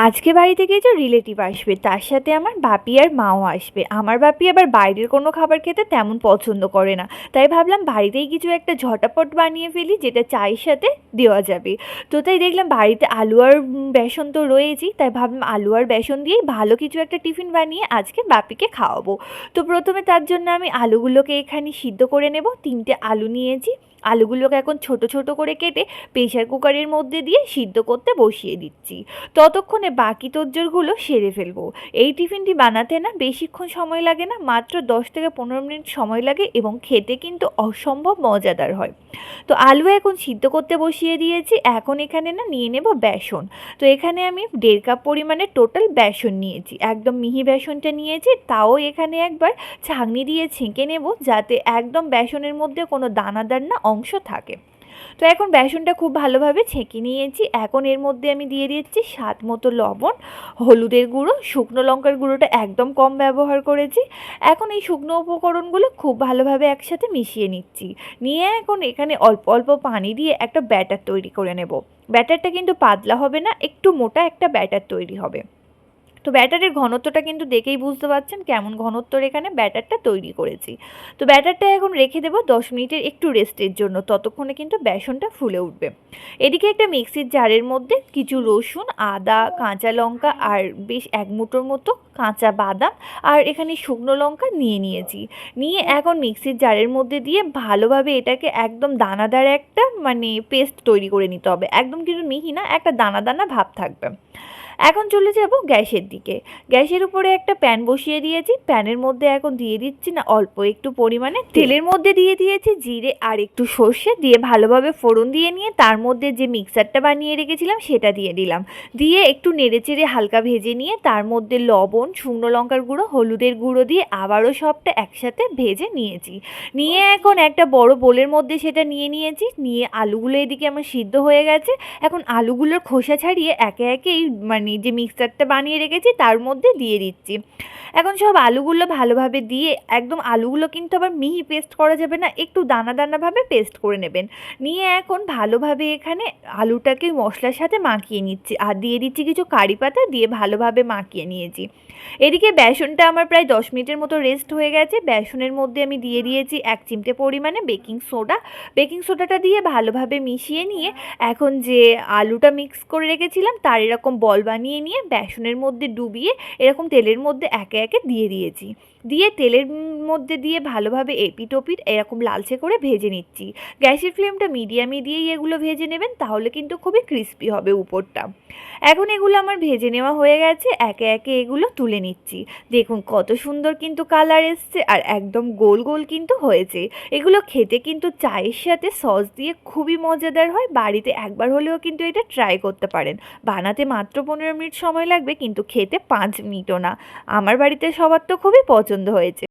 আজকে বাড়িতে গিয়ে যে রিলেটিভ আসবে, তার সাথে আমার বাপি আর মাও আসবে। আমার বাপি আবার বাইরের কোনো খাবার খেতে তেমন পছন্দ করে না। তাই ভাবলাম বাড়িতেই কিছু একটা ঝটাপট বানিয়ে ফেলি, যেটা চায়ের সাথে দেওয়া যাবে। তো তাই দেখলাম বাড়িতে আলু আর বেসন তো রয়েছি তাই ভাবলাম আলু আর বেসন দিয়েই ভালো কিছু একটা টিফিন বানিয়ে আজকে বাপিকে খাওয়াবো। তো প্রথমে তার জন্য আমি আলুগুলোকে এখানে সিদ্ধ করে নেব, তিনটে আলু নিয়েছি। আলুগুলোকে এখন ছোট ছোট করে কেটে প্রেশার কুকারের মধ্যে দিয়ে সিদ্ধ করতে বসিয়ে দিচ্ছি। ততক্ষণ ততক্ষণে বাকি তোজ্জোরগুলো সেরে ফেলব। এই টিফিনটি বানাতে না বেশিক্ষণ সময় লাগে না, মাত্র দশ থেকে পনেরো মিনিট সময় লাগে এবং খেতে কিন্তু অসম্ভব মজাদার হয়। তো আলু এখন সিদ্ধ করতে বসিয়ে দিয়েছি, এখন এখানে না নিয়ে নেব বেসন। তো এখানে আমি দেড় কাপ পরিমাণে টোটাল বেসন নিয়েছি, একদম মিহি বেসনটা নিয়েছি, তাও এখানে একবার ছাঁকনি দিয়ে ছেঁকে নেব যাতে একদম বেসনের মধ্যে কোনো দানাদার না অংশ থাকে। তো এখন বেসনটা খুব ভালোভাবে ছেঁকে নিয়েছি। এখন এর মধ্যে আমি দিয়ে দিয়েছি স্বাদ মতো লবণ, হলুদের গুঁড়ো, শুকনো লঙ্কার গুঁড়োটা একদম কম ব্যবহার করেছি। এখন এই শুকনো উপকরণগুলো খুব ভালোভাবে একসাথে মিশিয়ে নিচ্ছি। নিয়ে এখন এখানে অল্প অল্প পানি দিয়ে একটা ব্যাটার তৈরি করে নেব। ব্যাটারটা কিন্তু পাতলা হবে না, একটু মোটা একটা ব্যাটার তৈরি হবে। তো ব্যাটারের ঘনত্বটা কিন্তু দেখেই বুঝতে পারছেন কেমন ঘনত্বর এখানে ব্যাটারটা তৈরি করেছি। তো ব্যাটারটা এখন রেখে দেবো দশ মিনিটের একটু রেস্টের জন্য, ততক্ষণে কিন্তু বেসনটা ফুলে উঠবে। এদিকে একটা মিক্সির জারের মধ্যে কিছু রসুন, আদা, কাঁচা লঙ্কা আর বেশ এক মুঠোর মতো কাঁচা বাদাম আর এখানে শুকনো লঙ্কা নিয়ে নিয়েছি। নিয়ে এখন মিক্সির জারের মধ্যে দিয়ে ভালোভাবে এটাকে একদম দানাদার একটা মানে পেস্ট তৈরি করে নিতে হবে। একদম কিন্তু মিহি না, একটা দানা দানা ভাব থাকবে। এখন চলে যাব গ্যাসের দিকে। গ্যাসের উপরে একটা প্যান বসিয়ে দিয়েছি। প্যানের মধ্যে এখন দিয়ে দিচ্ছি না অল্প একটু পরিমাণে। তেলের মধ্যে দিয়ে দিয়েছি জিরে আর একটু সর্ষে। দিয়ে ভালোভাবে ফোড়ন দিয়ে নিয়ে তার মধ্যে যে মিক্সারটা বানিয়ে রেখেছিলাম সেটা দিয়ে দিলাম। দিয়ে একটু নেড়েচেড়ে হালকা ভেজে নিয়ে তার মধ্যে লবণ শুকনো লঙ্কার গুঁড়ো হলুদের গুঁড়ো দিয়ে আবারও সবটা একসাথে ভেজে নিয়েছি। নিয়ে এখন একটা বড় বোলের মধ্যে সেটা নিয়ে নিয়েছি। নিয়ে আলুগুলো এদিকে আমার সিদ্ধ হয়ে গেছে। এখন আলুগুলোর খোসা ছাড়িয়ে একে একেই মানে নিই, যে মিক্সারটা বানিয়ে রেখেছি তার মধ্যে দিয়ে দিচ্ছি। এখন সব আলুগুলো ভালোভাবে দিয়ে একদম আলুগুলো কিন্তু আবার মিহি পেস্ট করা যাবে না, একটু দানা দানাভাবে পেস্ট করে নেবেন। নিয়ে এখন ভালোভাবে এখানে আলুটাকে মশলার সাথে মাখিয়ে নিচ্ছি আর দিয়ে দিচ্ছি কিছু কারি পাতা দিয়ে ভালোভাবে মাখিয়ে নিয়েছি। এদিকে বেসনটা আমার প্রায় দশ মিনিটের মতো রেস্ট হয়ে গেছে। বেসনের মধ্যে আমি দিয়ে দিয়েছি এক চিমটে পরিমাণে বেকিং সোডা। বেকিং সোডাটা দিয়ে ভালোভাবে মিশিয়ে নিয়ে এখন যে আলুটা মিক্স করে রেখেছিলাম, তার এরকম বল বানিয়ে নিয়ে বেসনের মধ্যে ডুবিয়ে এরকম তেলের মধ্যে একে একে দিয়ে দিয়েছি। দিয়ে তেলের মধ্যে দিয়ে ভালোভাবে এপিটোপিট এরকম লালচে করে ভেজে নিচ্ছি। গ্যাসের ফ্লেমটা মিডিয়ামে দিয়েই এগুলো ভেজে নেবেন, তাহলে কিন্তু খুবই ক্রিস্পি হবে উপরটা। এখন এগুলো আমার ভেজে নেওয়া হয়ে গেছে, একে একে এগুলো তুলে নিচ্ছি। দেখুন কত সুন্দর কিন্তু কালার এসছে আর একদম গোল গোল কিন্তু হয়েছে। এগুলো খেতে কিন্তু চায়ের সাথে সস দিয়ে খুবই মজাদার হয়, বাড়িতে একবার হলেও কিন্তু এটা ট্রাই করতে পারেন। বানাতে মাত্র পনেরো পনেরো মিনিট সময় লাগবে, কিন্তু খেতে পাঁচ মিনিটও না। আমার বাড়িতে সবার তো খুবই পছন্দ হয়েছে।